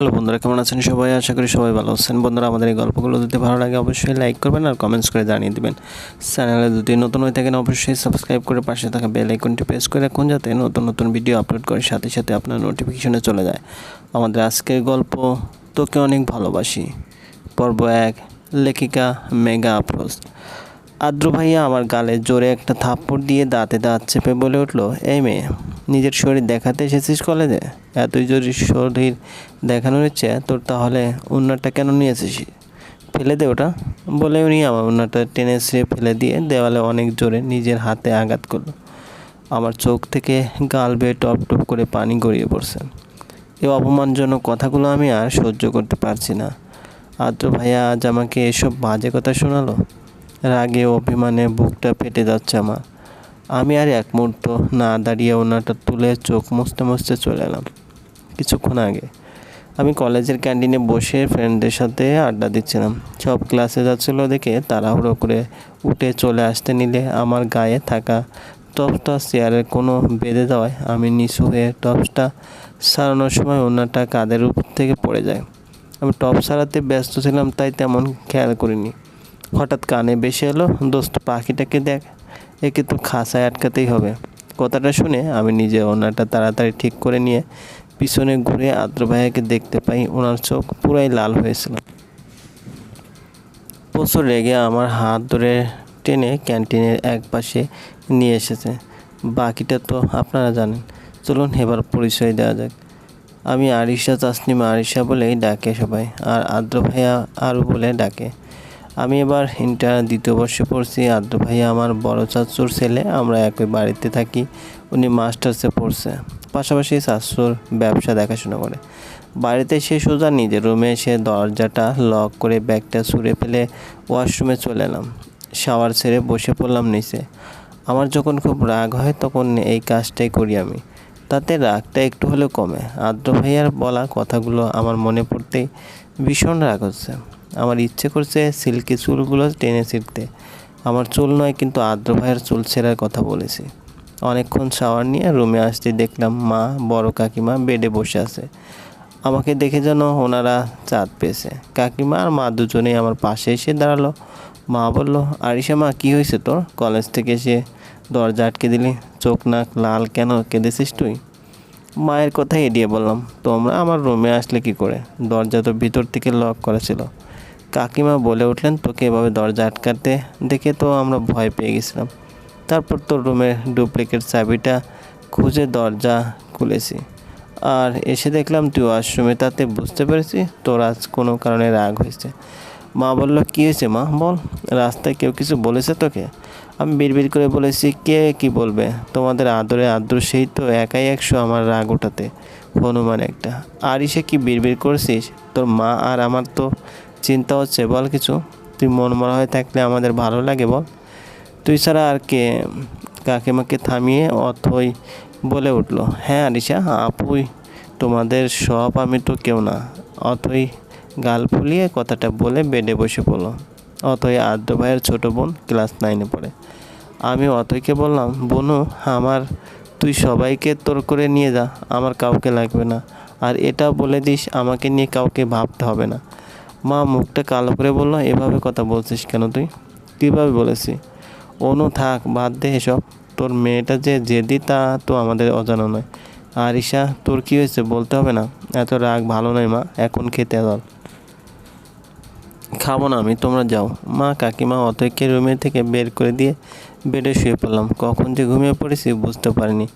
Hello বন্ধুরা, কেমন আছেন সবাই? আশা করি সবাই ভালো আছেন। বন্ধুরা, আমাদের এই গল্পগুলো যদি ভালো লাগে অবশ্যই লাইক করবেন আর কমেন্টস করে জানিয়ে দেবেন। চ্যানেলে যদি নতুন হয়ে থাকেন অবশ্যই সাবস্ক্রাইব করে পাশে থাকা বেল আইকনটি প্রেস করে রাখুন যাতে নতুন নতুন ভিডিও আপলোড করে সাথে সাথে আপনার নোটিফিকেশনে চলে যায়। আমাদের আজকের গল্প, তোকে অনেক ভালোবাসি। পর্ব এক, লেখিকা মেগা আফরোজ। আদ্র ভাইয়া আমার গালে জোরে একটা থাপ্পড় দিয়ে দাঁতে দাঁত চেপে বলে উঠল, এই মেয়ে নিজের শরীর দেখাতে এসেছিস কলেজে? এতই জোরে শরীর দেখানোর ইচ্ছে, তোর তাহলে উন্নাটা কেন নিয়ে এসেছিস ফেলে দে ওটা। বলে উনি আমার উন্নাটা টেনে ছিঁড়ে ফেলে দিয়ে দেওয়ালে অনেক জোরে নিজের হাতে আঘাত করল। আমার চোখ থেকে গাল বেয়ে টপ টপ করে পানি গড়িয়ে পড়ছে। এই অপমানজনক কথাগুলো আমি আর সহ্য করতে পারছি না। আদ্র ভাইয়া আজ আমাকে এসব বাজে কথা শোনালো? রাগে অভিমানে বুকটা ফেটে যাচ্ছে আমার। আমি আর এক মুহূর্ত না দাঁড়িয়ে ওনাটা তুলে চোখ মুছতে মুছতে চলে এলাম। কিছুক্ষণ আগে। আমি কলেজের ক্যান্টিনে বসে ফ্রেন্ডদের সাথে আড্ডা দিচ্ছিলাম। সব ক্লাসে যাচ্ছিল দেখে তাড়াহুড়ো করে উঠে চলে আসতে নিলে আমার গায়ে থাকা টপসটা, চেয়ারের কোনো বেঁধে দেওয়ায় আমি নিচু হয়ে টপসটা সারানোর সময় ওনাটা কাঁধের উপর থেকে পড়ে যায়। আমি টপ সারাতে ব্যস্ত ছিলাম, তাই তেমন খেয়াল করিনি। হঠাৎ কানে বেশি এলো, দোস্ত, পাখিটাকে দেখ। একে তো খাসায় আটকাতেই হবে। কথাটা শুনে আমি নিজে ওনাটা তাড়াতাড়ি ঠিক করে নিয়ে পিছনে ঘুরে আদ্র ভাইয়াকে দেখতে পাই। ওনার চোখ পুরাই লাল হয়েছিল। প্রচুর রেগে আমার হাত ধরে টেনে ক্যান্টিনের এক পাশে নিয়ে এসেছে। বাকিটা তো আপনারা জানেন। চলুন এবার পরিচয় দেওয়া যাক। আমি আরিশা, তাসনিমা আরিশা বলেই ডাকে সবাই। আর আদ্র ভাইয়া আরও বলে ডাকে। আমি এবার ইন্টার দ্বিতীয় বর্ষে পড়ছি আদ্র ভাইয়া আমার বড় চাচুর ছেলে, আমরা একই বাড়িতে থাকি, উনি মাস্টার্সে পড়ছে। পাশাপাশি চাচুর ব্যবসা দেখাশোনা করে। বাড়িতে সে সোজা নিজের রুমে এসে দরজাটা লক করে ব্যাগটা ছুঁড়ে ফেলে ওয়াশরুমে চলে এলাম। শাওয়ার ছেড়ে বসে পড়লাম নিচে। আমার যখন খুব রাগ হয় তখন এই কাজটাই করি আমি। তাতে রাগটা একটু হলেও কমে। আদ্র ভাইয়ার বলা কথাগুলো আমার মনে পড়তেই ভীষণ রাগ হচ্ছে। আমার ইচ্ছে করছে সিল্কি চুলগুলো টেনে ছিঁড়তে। আমার চুল নয়, কিন্তু আদ্র ভাইয়ের চুল ছেঁড়ার কথা বলেছি। অনেকক্ষণ শাওয়ার নিয়ে রুমে আসতে দেখলাম মা, বড় কাকিমা বেডে বসে আছে। আমাকে দেখে যেন ওনারা চাঁদ পেয়েছে। কাকিমা আর মা দুজনেই আমার পাশে এসে দাঁড়াল। মা বলল আরিসা মা, কী হয়েছে তোর? কলেজ থেকে এসে দরজা আটকে দিলি? চোখ নাক লাল কেন? কেঁদেছিস তুই? মায়ের কথা এড়িয়ে বললাম, তোমরা আমার রুমে আসলে কি করে? দরজা তো ভিতর থেকে লক করা ছিল। কাকিমা বলে উঠলেন, তোকে এভাবে দরজা আটকাতে দেখে তো আমরা ভয় পেয়ে গেছিলাম। তারপর তোর রুমের ডুপ্লিকেট চাবিটা খুঁজে দরজা খুলেছি। আর এসে দেখলাম তুই ওয়াশরুমে, তাতে বুঝতে পেরেছি তোর আজ কোনো কারণে রাগ হয়েছে। মা বলল, কী হয়েছে মা? বল, রাস্তায় কেউ কিছু বলেছে তোকে? আমি বিড়বিড় করে বলেছি, কে কি বলবে? তোমাদের আদরে আদ্র সেই তো একাই একশো আমার রাগ ওঠাতে, হনুমান একটা। আর ইসে কি বিড়বিড় করছিস? তোর মা আর আমার তো চিন্তা হচ্ছে, বল কিছু। তুই মন মরা হয়ে থাকলে আমাদের ভালো লাগে, বল। তুই ছাড়া আর কে কাকিমাকে থামিয়ে অথই বলে উঠল। হ্যাঁ আরিশা, আপুই, তোমাদের সব আমি তো কেউ না। অথই গাল ফুলিয়ে কথাটা বলে বেডে বসে পড়ল। অথই আদ্র ভাইয়ের ছোটো বোন ক্লাস নাইনে পড়ে। আমি অথইকে বললাম, বোনু, আমার, তুই সবাইকে তোর করে নিয়ে যা, আমার কাউকে লাগবে না। আর এটা বলে দিস, আমাকে নিয়ে কাউকে ভাবতে হবে না। মা মুখটা কালো করে বলল, এভাবে কথা বলছিস কেন তুই? কীভাবে বলেছি? অনু, থাক, বাদ দে এসব। তোর মেয়েটা যে জেদি, তা তো আমাদের অজানা নয়। আর ঈশা, তোর কী হয়েছে বলতে হবে না? এত রাগ, ভালো নয় মা, এখন খেতে দল খাব না আমি, তোমরা যাও। মা, কাকিমা অতকে রুমে থেকে বের করে দিয়ে বেডে শুয়ে পড়লাম। কখন যে ঘুমিয়ে পড়েছি বুঝতে পারিনি।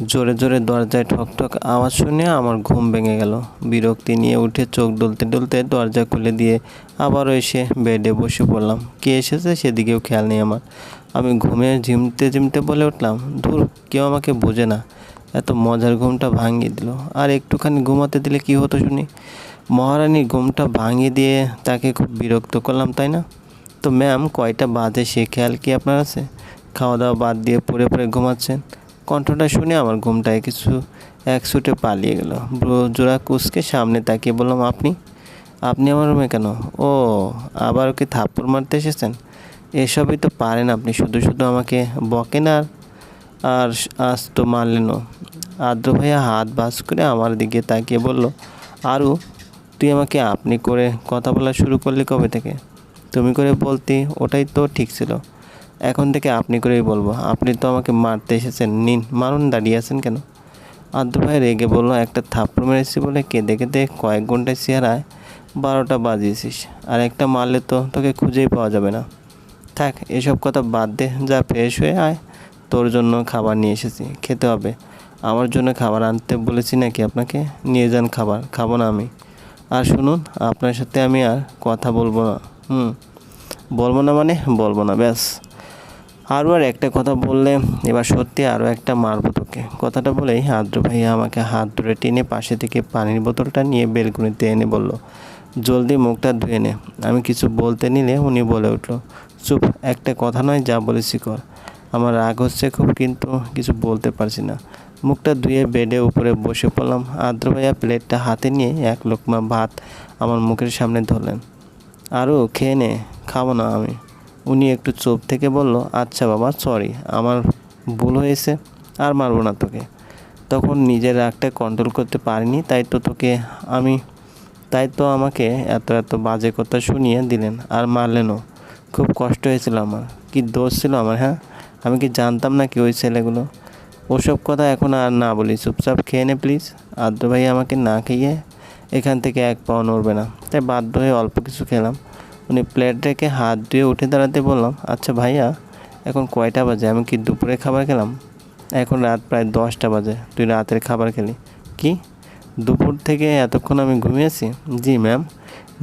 জোরে জোরে দরজায় ঠক ঠক আওয়াজ শুনে আমার ঘুম ভেঙে গেল। বিরক্তি নিয়ে উঠে চোখ ডলতে ডলতে দরজা খুলে দিয়ে আবারও এসে বেডে বসে পড়লাম। কে এসেছে সেদিকেও খেয়াল নেই আমার। আমি ঘুমে ঝিমতে ঝিমতে বলে উঠলাম, ধুর, কেউ আমাকে বোঝে না। এত মজার ঘুমটা ভাঙিয়ে দিল। আর একটুখানি ঘুমাতে দিলে কি হতো শুনি? মহারানীর ঘুমটা ভাঙিয়ে দিয়ে তাকে খুব বিরক্ত করলাম, তাই না? তো ম্যাম, কয়টা বাজে সে খেয়াল কি আপনার আছে? খাওয়া দাওয়া বাদ দিয়ে পড়ে পড়ে ঘুমাচ্ছেন। কণ্ঠটা শুনে আমার ঘুমটায় কিছু এক ছুটে পালিয়ে গেল। জোড়া কুচকে সামনে তাকিয়ে বললাম, আপনি? আপনি আমার রুমে কেন? ও, আবার ওকে থাপ্পড় মারতে এসেছেন? এসবই তো পারেন আপনি, শুধু শুধু আমাকে বকেন আর আর আজ তো মারলেনও আদ্র ভাইয়া হাত বাস করে আমার দিকে তাকিয়ে বলল আরও তুই আমাকে আপনি করে কথা বলা শুরু করলি কবে থেকে? তুমি করে বলতি, ওটাই তো ঠিক ছিল। এখন থেকে আপনি করেই বলব, আপনি তো আমাকে মারতে এসেছেন, নিন, মারুন, দাঁড়িয়ে আছেন কেন? আদ্র ভাই রেগে বলল, একটা থাপ্পড় মেরেছি বলে কেঁদে কেঁদে কয়েক ঘন্টায় চেহারায় বারোটা বাজিয়েছিস, আর একটা মারলে তো তোকে খুঁজেই পাওয়া যাবে না। থাক, এসব কথা বাদ দে, যা ফ্রেশ হয়ে আয়, তোর জন্য খাবার নিয়ে এসেছি, খেতে হবে। আমার জন্য খাবার আনতে বলেছি নাকি আপনাকে? নিয়ে যান খাবার, খাব না আমি। আর শুনুন, আপনার সাথে আমি আর কথা বলব না, হুম, বলব না মানে বলব না, ব্যাস। আরও আর একটা কথা বললে, এবার সত্যি আরও একটা মারবো তোকে। কথাটা বলেই আদ্র ভাইয়া আমাকে হাত ধরে টেনে পাশে থেকে পানির বোতলটা নিয়ে বেলকুনিতে এনে বলল, জলদি মুখটা ধুয়ে নে। আমি কিছু বলতে নিলে উনি বলে উঠল, চুপ, একটা কথা নয়, যা বলেছি কর। আমার রাগ হচ্ছে খুব, কিন্তু কিছু বলতে পারছি না। মুখটা ধুয়ে বেডে উপরে বসে পড়লাম। আদ্র ভাইয়া প্লেটটা হাতে নিয়ে এক লোকমা ভাত আমার মুখের সামনে ধরলেন আরও খেয়ে নে, খাব না আমি। উনি একটু চোপ থেকে বলল আচ্ছা বাবা সরি আমার ভুল হয়েছে, আর মারবো না তোকে। তখন নিজের রাগটা কন্ট্রোল করতে পারিনি, তাই তো তোকে আমি, তাই তো আমাকে এত এত বাজে কথা শুনিয়ে দিলেন, আর মারলেনও। খুব কষ্ট হয়েছিল আমার। কি দোষ ছিল আমার হ্যাঁ? আমি কি জানতাম না কি ওই ছেলেগুলো? ওসব কথা এখন আর না বলি। চুপচাপ খেয়ে নে প্লিজ আদ্র ভাই আমাকে না খেয়ে এখান থেকে এক পাও নড়বে না। তাই বাধ্য হয়ে অল্প কিছু খেলাম। উনি প্লেট রেখে হাত ধুয়ে উঠে দাঁড়াতে বললাম আচ্ছা ভাইয়া, এখন কয়টা বাজে? আমি কি দুপুরে খাবার খেলাম? এখন রাত প্রায় দশটা বাজে। তুই রাতের খাবার খেলি। কি? দুপুর থেকে এতক্ষণ আমি ঘুমিয়েছি? জি ম্যাম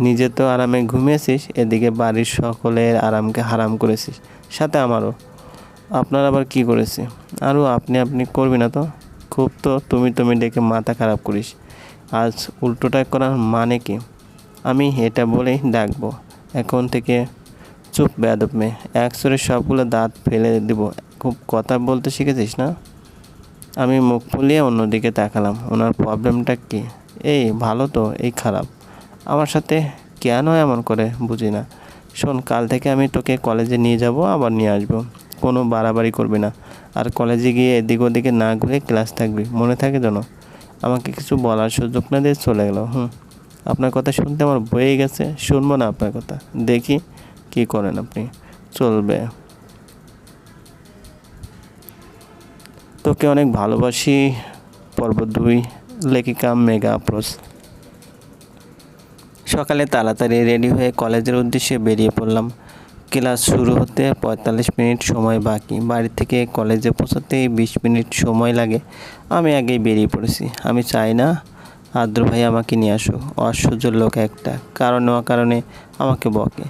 নিজে তো আরামে ঘুমিয়েছিস, এদিকে বাড়ির সকলের আরামকে হারাম করেছিস, সাথে আমারও। আপনার আবার কি করেছে? আরও আপনি আপনি করবি না তো? খুব তো, তুমি তুমি ডেকে মাথা খারাপ করিস। আজ উল্টোটা করার মানে কি? আমি এটা বলেই ডাকবো। এখন থেকে চুপ বেয়াদব মেয়ে। একসরে সবগুলো দাঁত ফেলে দেবো। খুব কথা বলতে শিখেছিস না? আমি মুখ ফুলিয়ে অন্যদিকে তাকালাম। ওনার প্রবলেমটা কি? এই, ভালো তো, এই খারাপ। আমার সাথে কেন এমন করে? বুঝি না। শোন, কাল থেকে আমি তোকে কলেজে নিয়ে যাব, আবার নিয়ে আসব। কোনো বাড়াবাড়ি করবি না। আর কলেজে গিয়ে এদিক ওদিকে না ঘুরে ক্লাস থাকবি। মনে থাকে যেন আমাকে কিছু বলার সুযোগ না দিয়ে চলে গেল। হুম। আপনার কথা শুনতে আমার বয়ে গেছে। শুনব না আপনার কথা। দেখি কি করেন আপনি। চলবে। তোকে অনেক ভালোবাসি। পর্ব দুই, লেখিকা মেগা আপ্রোচ সকালে তাড়াতাড়ি রেডি হয়ে কলেজের উদ্দেশ্যে বেরিয়ে পড়লাম। ক্লাস শুরু হতে পঁয়তাল্লিশ মিনিট সময় বাকি। বাড়ি থেকে কলেজে পৌঁছাতে বিশ মিনিট সময় লাগে। আমি আগেই বেরিয়ে পড়েছি। আমি চাই না আদ্র ভাই, আমাকে নিয়ে আসো। অসহ্য লোক একটা। কারণ কারণে আমাকে বকে।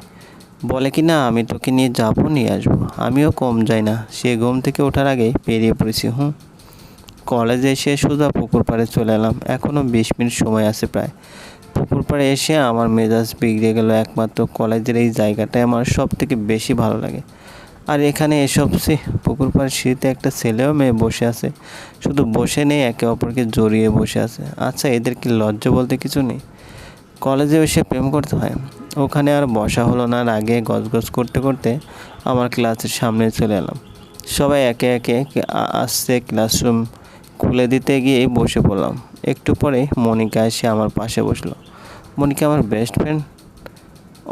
বলে কি না, আমি তোকে নিয়ে যাব, নিয়ে আসব। আমিও কম যাই না। সে ঘুম থেকে ওঠার আগে বেরিয়ে পড়েছি, হুম। কলেজে এসে সোজা পুকুর পাড়ে চলে এলাম। এখনও বিশ মিনিট সময় আছে প্রায়। পুকুর পাড়ে এসে আমার মেজাজ বিগড়ে গেল একমাত্র কলেজের এই জায়গাটাই আমার সব থেকে বেশি ভালো লাগে। আর এখানে এসব পুকুর পাড়ের সিঁড়িতে একটা ছেলেও মেয়ে বসে আছে। শুধু বসে নেই, একে অপরকে জড়িয়ে বসে আছে। আচ্ছা এদের কি লজ্জা বলতে কিছু নেই? কলেজে এসে প্রেম করতে হয়। ওখানে আর বসা হলো না আগে গজগজ করতে করতে আমার ক্লাসের সামনে চলে এলাম। সবাই একে একে আসছে ক্লাসরুম খুলে দিতে গিয়ে বসে পড়লাম। একটু পরে মনিকা এসে আমার পাশে বসল। মনিকা আমার বেস্ট ফ্রেন্ড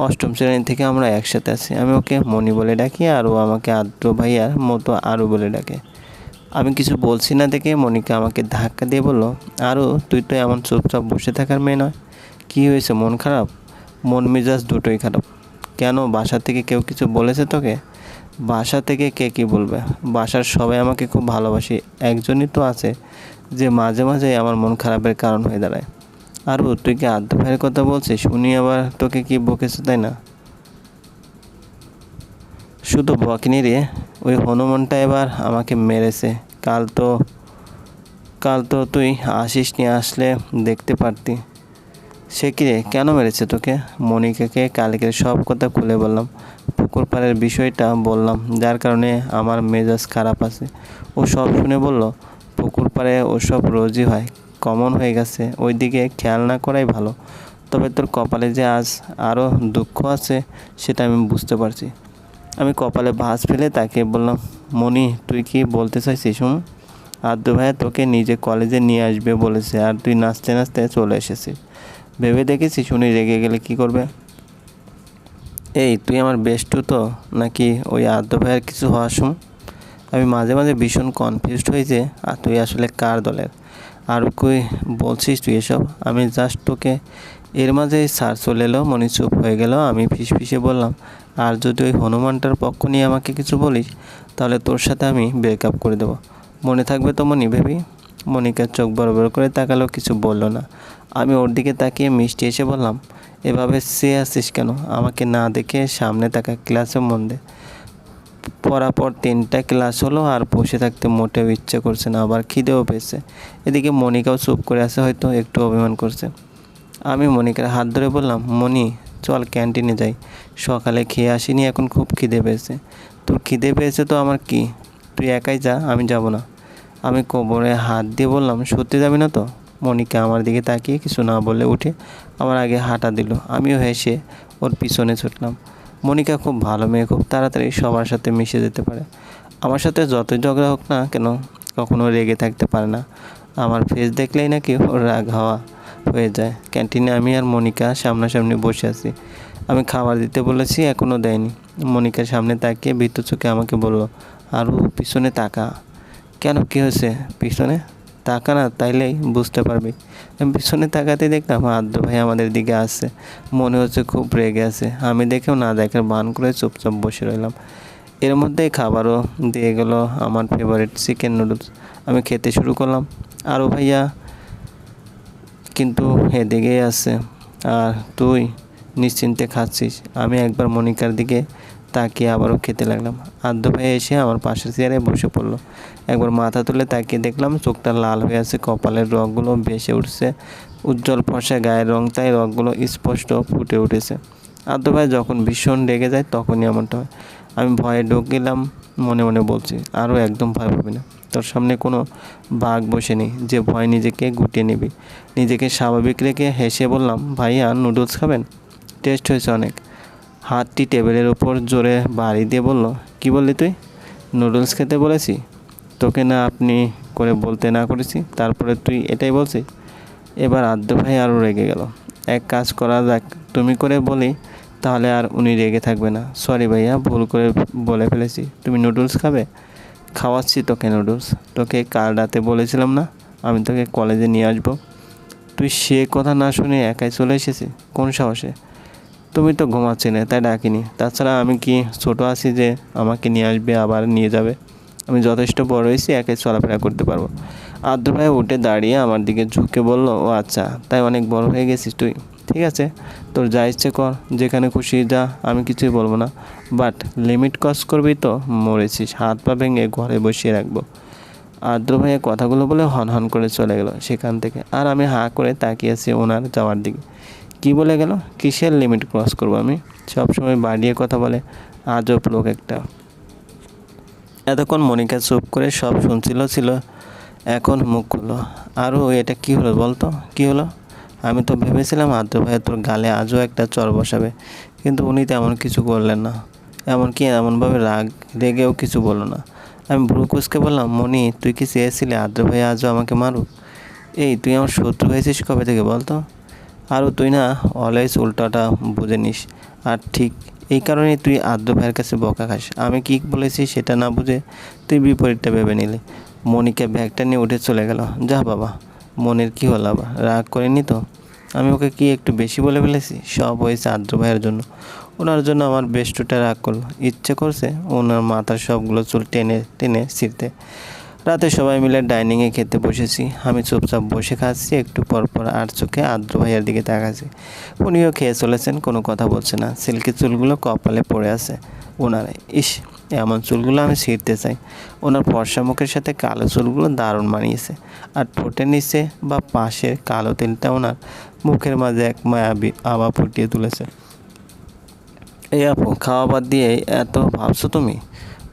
অষ্টম শ্রেণি থেকে আমরা একসাথে আছি। আমি ওকে মনি বলে ডাকি আর ও আমাকে আদ্র ভাইয়ার মতো আরও বলে ডাকে। আমি কিছু বলছি না দেখে মনিকা আমাকে ধাক্কা দিয়ে বলল আরও তুই তো এমন চুপচাপ বসে থাকার মেয়ে নয়। কী হয়েছে, মন খারাপ? মন মেজাজ দুটোই খারাপ। কেন, বাসা থেকে কেউ কিছু বলেছে তোকে? বাসা থেকে কে কী বলবে? বাসার সবাই আমাকে খুব ভালোবাসি। একজনই তো আছে যে মাঝে মাঝে আমার মন খারাপের কারণ হয়ে দাঁড়ায়। আর তুই কি আদ্য ভাইয়ের কথা বলছিস? উনি আবার তোকে কি বকেছে, তাই না? শুধু বকিনি রে, ওই হনুমানটা এবার আমাকে মেরেছে। কাল তো কাল তো তুই আসিস নিয়ে আসলে দেখতে পারতি। সে কি রে, কেন মেরেছে তোকে? মনিকাকে কালকের সব কথা খুলে বললাম। পুকুর পাড়ের বিষয়টা বললাম, যার কারণে আমার মেজাজ খারাপ আছে। ও সব শুনে বলল, পুকুর পাড়ে ওসব রোজই হয়। কমন হয়ে গেছে, ওইদিকে খেয়াল না করাই ভালো। তবে তোর কপালে যে আজ আরও দুঃখ আছে, সেটা আমি বুঝতে পারছি। আমি কপালে ভাঁজ ফেলে তাকে বললাম মনি তুই কি বলতে চাইছিস হুম আদ্য ভাইয়া তোকে নিজে কলেজে নিয়ে আসবে বলেছে আর তুই নাচতে নাচতে চলে এসেছিস। ভেবে দেখেছিস উনি রেগে গেলে কি করবে? এই, তুই আমার বেস্টু তো, নাকি ওই আদ্য ভাইয়ের কিছু হওয়ার সময় আমি মাঝে মাঝে ভীষণ কনফিউজড হয়েছে আর তুই আসলে কার দলের? আর কই বলছিস তুই এসব? আমি জাস্ট তোকে এর মাঝে স্যার চলে এলো, মনি চুপ হয়ে গেল, আমি ফিস ফিসে বললাম, আর যদি ওই হনুমানটার পক্ষ নিয়ে আমাকে কিছু বলিস, তাহলে তোর সাথে আমি ব্রেকআপ করে দেবো। মনে থাকবে তো মনি ভেবি? মনিকার চোখ বড় বড় করে তাকালো, কিছু বলল না। আমি ওর দিকে তাকিয়ে মিষ্টি এসে বললাম, এভাবে সে আসিস কেন? আমাকে না দেখে সামনে তাকা ক্লাসে মন দে। পড়া পর তিনটা ক্লাস হলো আর বসে থাকতে মোটেও ইচ্ছে করছে না, আবার খিদেও পেয়েছে। এদিকে মনিকাও চুপ করে আছে, হয়তো একটু অভিমান করছে। আমি মনিকার হাত ধরে বললাম, মনি, চল ক্যান্টিনে যাই। সকালে খেয়ে আসিনি, এখন খুব খিদে পেয়েছে। তোর খিদে পেয়েছে তো আমার কি? তুই একাই যা, আমি যাব না। আমি কোমরে হাত দিয়ে বললাম, সত্যি যাবি না তো? মনিকা আমার দিকে তাকিয়ে কিছু না বলে উঠে আমার আগে হাঁটা দিল। আমিও হেসে ওর পিছনে ছুটলাম। মনিকা খুব ভালো মেয়ে, খুব তাড়াতাড়ি সবার সাথে মিশে যেতে পারে। আমার সাথে যতই ঝগড়া হোক না কেন, কখনো রেগে থাকতে পারে না। আমার ফেস দেখলেই নাকি ওর রাগ হওয়া হয়ে যায়। ক্যান্টিনে আমি আর মনিকা সামনাসামনি বসে আছি। আমি খাবার দিতে বলেছি এখনও দেয়নি। মনিকার সামনে তাকিয়ে বিদ্যুৎ চোখে আমাকে বলল আরও পিছনে তাকা। কেন? কী হয়েছে? পিছনে? তাকা না, তাইলেই বুঝতে পারবি। পিছনে তাকাতে দেখলাম, আদ্য ভাই আমাদের দিকে আসছে। মনে হচ্ছে খুব রেগে আছে। আমি দেখেও না দেখার বান করে চুপচাপ বসে রইলাম। এর মধ্যেই খাবারও দিয়ে গেল আমার ফেভারিট চিকেন নুডলস আমি খেতে শুরু করলাম। আরও ভাইয়া কিন্তু এদিকেই আছে। আর তুই নিশ্চিন্তে খাচ্ছিস। আমি একবার মনিকার দিকে তাকিয়ে আবারও খেতে লাগলাম। আদ্য ভাই এসে আমার পাশের চেয়ারে বসে পড়ল। একবার মাথা তুলে তাকিয়ে দেখলাম চোখটা লাল হয়ে আছে, কপালের রগগুলো ভেসে উঠছে। উজ্জ্বল ফর্সা গায়ের রং তাই রগগুলো স্পষ্ট ফুটে উঠেছে। আদ্য ভাই যখন ভীষণ রেগে যায় তখনই এমনটা হয়। আমি ভয়ে ঢোক গেলাম, মনে মনে বলছি আরও একদম ভয় পাবি না। তোর সামনে কোনো বাঘ বসে নেই। যে ভয় নিজেকে গুটিয়ে নিবি। নিজেকে স্বাভাবিক রেখে হেসে বললাম, ভাইয়া নুডলস খাবেন? টেস্ট হয়েছে অনেক। হাতটি টেবিলের উপর জোরে বাড়ি দিয়ে বলল, কি বললি তুই? নুডলস খেতে বলেছি? তোকে না আপনি করে বলতে না করেছি, তারপরে তুই এটাই বলছিস? এবার আদ্য ভাই আরও রেগে গেল। এক কাজ করা যাক, তুমি করে বলি, তাহলে আর উনি রেগে থাকবে না। সরি ভাইয়া, ভুল করে বলে ফেলেছি। তুমি নুডলস খাবে? খাওয়াচ্ছি তোকে নুডলস। তোকে কাল রাতে বলেছিলাম না, আমি তোকে কলেজে নিয়ে আসব। তুই সে কথা না শুনে একাই চলে এসেছি কোন সাহসে? তুমি তো ঘুমাচ্ছিলে তাই ডাকিনি। তাছাড়া আমি কি ছোট আছি যে আমাকে নিয়ে আসবে, আবার নিয়ে যাবে? আমি যথেষ্ট বড় হয়েছি, একে চলাফেরা করতে পারব। আদ্র ভাই উঠে দাঁড়িয়ে আমার দিকে ঝুঁকে বলল, ও আচ্ছা তাই অনেক বড় হয়ে গেছিস তুই। ঠিক আছে, তোর যা ইচ্ছে কর, যেখানে খুশি যা, আমি কিছুই বলব না। বাট লিমিট ক্রস করবি তো, মরেছিস। হাত পা ভেঙে ঘরে বসিয়ে রাখব। আদ্র ভাইয়ের কথাগুলো বলে হন হন করে চলে গেল সেখান থেকে। আর আমি হাঁ করে তাকিয়েছি ওনার যাওয়ার দিকে। কি বলে গেল? কিসের লিমিট ক্রস করব আমি? সবসময় বাড়িয়ে কথা বলে। আজব লোক একটা। এতক্ষণ মনিকা চুপ করে সব শুনছিল ছিল। এখন মুখ খুললো। আরও এটা কি হলো বলতো? কি হলো? আমি তো ভেবেছিলাম আদ্র ভাই তোর গালে আজও একটা চর বসাবে। কিন্তু উনি তেমন কিছু করলেন না। এমনকি এমনভাবে রাগ রেগেও কিছু বলল না। আমি ব্রুকুসকে বললাম, মনি, তুই কি চেয়েছিলি আদ্র ভাই আজও আমাকে মারুক? এই, তুই আমার শত্রু হয়েছিস কবে থেকে বলতো? আরও তুই না অলওয়েজ উল্টাটা বুঝে নিস। আর ঠিক এই কারণে তুই আদ্র ভাইয়ের কাছে বকা খাস। আমি কি বলেছি সেটা না বুঝে তুই বিপরীতটা ভেবে নিলি। মনিকে ব্যাগটা নিয়ে উঠে চলে গেল। যা বাবা, মনের কি হলো আবার? রাগ করেনি তো? আমি ওকে কি একটু বেশি বলে ফেলেছি? সব হয়েছে আদ্র ভাইয়ের জন্য। ওনার জন্য আমার বেষ্টুটা রাগ করল। ইচ্ছে করছে ওনার মাথার সবগুলো চুল টেনে টেনে ছিঁড়তে। রাতে সবাই মিলে ডাইনিংয়ে খেতে বসেছি। আমি চুপচাপ বসে খাচ্ছি, একটু পর পর আর চোখে আদ্র ভাইয়ের দিকে তাকাচ্ছি। উনিও খেয়ে চলেছেন, কোনো কথা বলছে না। সিল্কি চুলগুলো কপালে পড়ে আছে। ওনার, ইস, এমন চুলগুলো আমি ছিঁড়তে চাই। ওনার ফর্সা মুখের সাথে কালো চুলগুলো দারুণ মানিয়েছে। আর ঠোঁটের নিচে বা পাশের কালো তেলটা ওনার মুখের মাঝে এক মায়াবী আবা ফুটিয়ে তুলেছে। এই আপু, খাওয়া বাদ দিয়ে এত ভাবছ তুমি?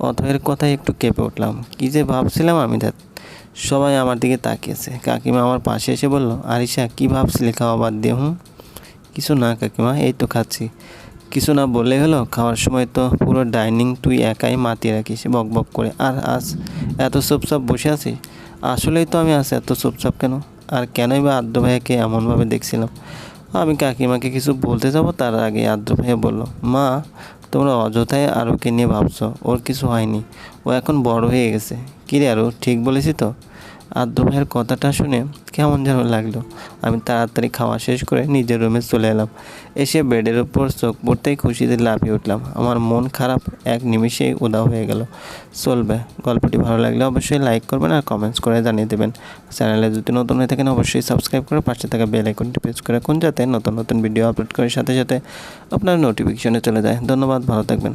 অথয়ের কথায় একটু কেঁপে উঠলাম। কী যে ভাবছিলাম আমি দেখ সবাই আমার দিকে তাকিয়েছে। কাকিমা আমার পাশে এসে বলল, আরিশা, কী ভাবছিলি? খাওয়া বাদ দিয়ে হুম? কিছু না কাকিমা, এই তো খাচ্ছি। কিছু না বললে হলো? খাওয়ার সময় তো পুরো ডাইনিং তুই একাই মাতিয়ে রাখিস, বক বক করে। আর আজ এত চুপচাপ বসে আছিস? আসলেই তো আমি আজ এত চুপচাপ কেন? আর কেনই বা আদ্য ভাইয়াকে এমনভাবে দেখছিলাম? আমি কাকিমাকে কিছু বলতে যাব? তার আগে আদ্র ভাইয়া বলল, মা তোমরা অযথায় আরোকে নিয়ে ভাবছ, ওর কিছু হয়নি। ও এখন বড় হয়ে গেছে। কী রে আরও ঠিক বলেছি তো? আদ্র ভাইয়ের কথাটা শুনে কেমন যেন লাগল। আমি তাড়াতাড়ি খাওয়া শেষ করে নিজের রুমে চলে এলাম। এসে বেডের উপর চোখ পড়তেই খুশিতে লাফিয়ে উঠলাম। আমার মন খারাপ এক নিমিষেই উদাও হয়ে গেল। চলবে, গল্পটি ভালো লাগলে অবশ্যই লাইক করবেন আর কমেন্টস করে জানিয়ে দেবেন। চ্যানেলে যদি নতুন হয়ে থাকেন অবশ্যই সাবস্ক্রাইব করে পাশে থাকা বেল আইকনটি প্রেস করে রাখুন যাতে নতুন নতুন ভিডিও আপলোড করার সাথে সাথে আপনার নোটিফিকেশনে চলে যায়। ধন্যবাদ, ভালো থাকবেন।